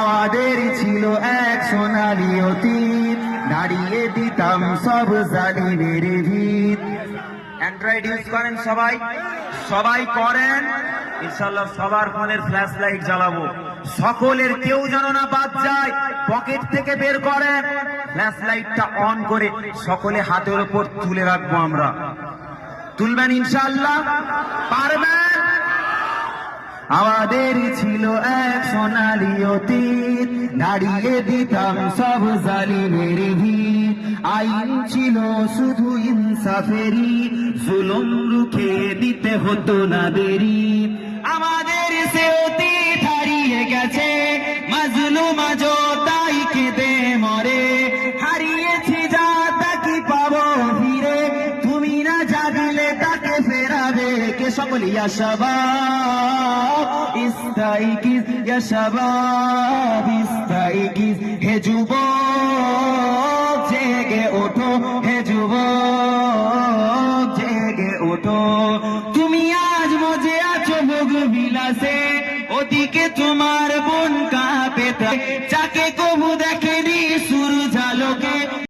আমাদের ছিল এক সোনালি অতীত। দাঁড়িয়ে দিতাম সব জালিমের ভিত। অ্যান্ড্রয়েড ইউজ করেন সবাই? সবাই করেন? ইনশাল্লাহ সবার ফোনের ফ্ল্যাশ লাইট জ্বালাবো। সকলের কেউ যেন না বাদ যায় পকেট থেকে বের করেন। ফ্ল্যাশ লাইটটা অন করে সকলে হাতের উপর তুলে রাখব আমরা। তুলবেন ইনশাল্লাহ পারবেন? আমাদের ছিল এক সোনালি অতীত। দাঁড়িয়ে দিতাম সব জালিমের ভিত। আইন ছিল শুধু ইনসাফেরি জুলুম রুখে দিতে হতো না দেরি। আমাদের সকল ইস্তাইকিজ হে যুবক জেগে ওঠো হে যুবক জেগে ওঠো তুমি আজ মজে আছো ভোগ বিলাসে ওদিকে তোমার বোন কাঁপে। যাকে কো